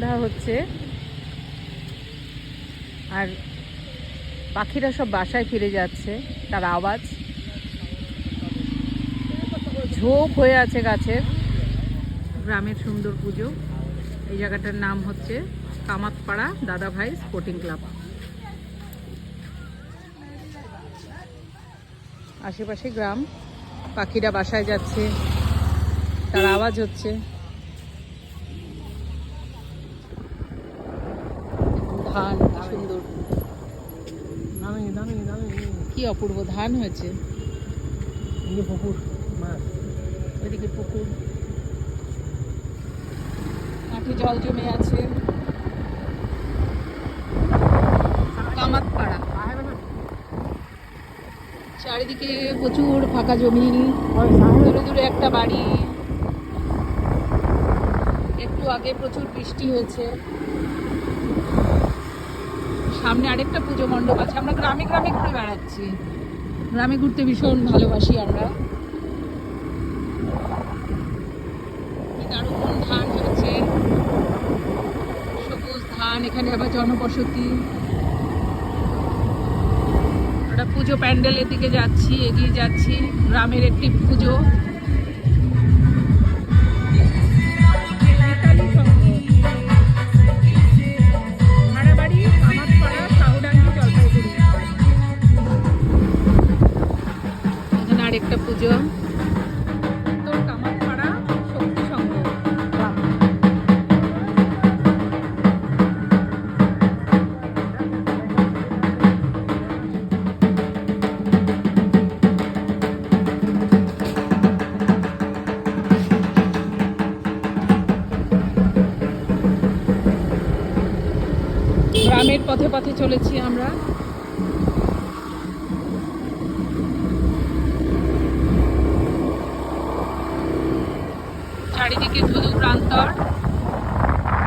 সন্ধ্যা হচ্ছে। আর পাখিরা সব বাসায় ফিরে যাচ্ছে, তার আওয়াজ। ঝোপ হয়ে আছে গাছের গ্রামের সুন্দর পুজো। এই জায়গাটার নাম হচ্ছে কামাতপাড়া দাদাভাই স্পোর্টিং ক্লাব। আশেপাশে গ্রাম, পাখিরা বাসায় যাচ্ছে, তার আওয়াজ হচ্ছে। ধান সুন্দর। কি অপূর্ব ধান হয়েছে। পুকুর ওইদিকে পুকুর। মাঠে জল জমে আছে। কামাতপাড়া। চারিদিকে প্রচুর ফাঁকা জমি। দূরে দূরে একটা বাড়ি। একটু আগে প্রচুর বৃষ্টি হয়েছে। সামনে আরেকটা পুজো মণ্ডপ আছে। আমরা গ্রামে গ্রামে ঘুরে বেড়াচ্ছি। গ্রামে ঘুরতে ভীষণ ভালোবাসি আমরা। ধান হয়েছে সবুজ ধান, এখানে আবার জনবসতি। আমরা পুজো প্যান্ডেলের দিকে যাচ্ছি, এগিয়ে যাচ্ছি। গ্রামের একটি পুজো। এখানে আরেকটা পুজো। গ্রামের পথে পথে চলেছি আমরা। চারিদিকে ধুধু প্রান্তর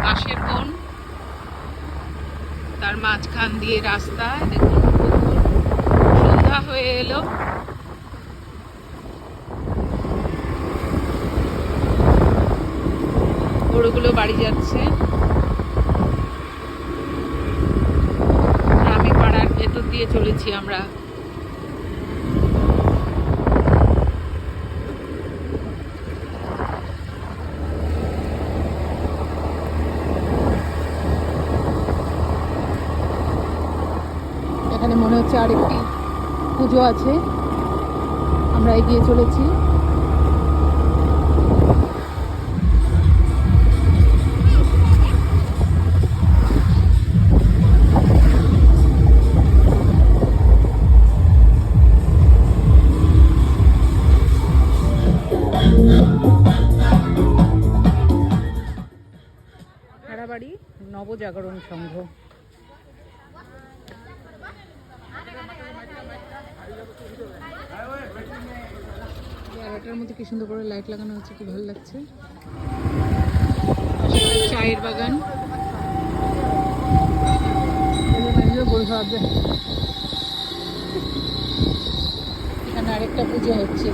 বাঁশের বন, তার মাঝখান দিয়ে রাস্তা, দেখুন। সন্ধ্যা হয়ে এলো গরুগুলো বাড়ি যাচ্ছে গ্রামে পাড়ার ভেতর দিয়ে চলেছি আমরা এখানে মনে হচ্ছে আরেকটি পুজো আছে। আমরা এগিয়ে চলেছি। নবজাগরণ সংঘ। জায়গাটার মধ্যে কি সুন্দর করে লাইট লাগানো হচ্ছে কি ভালো লাগছে? চায়ের বাগান। এখানে আরেকটা পুজো হচ্ছে।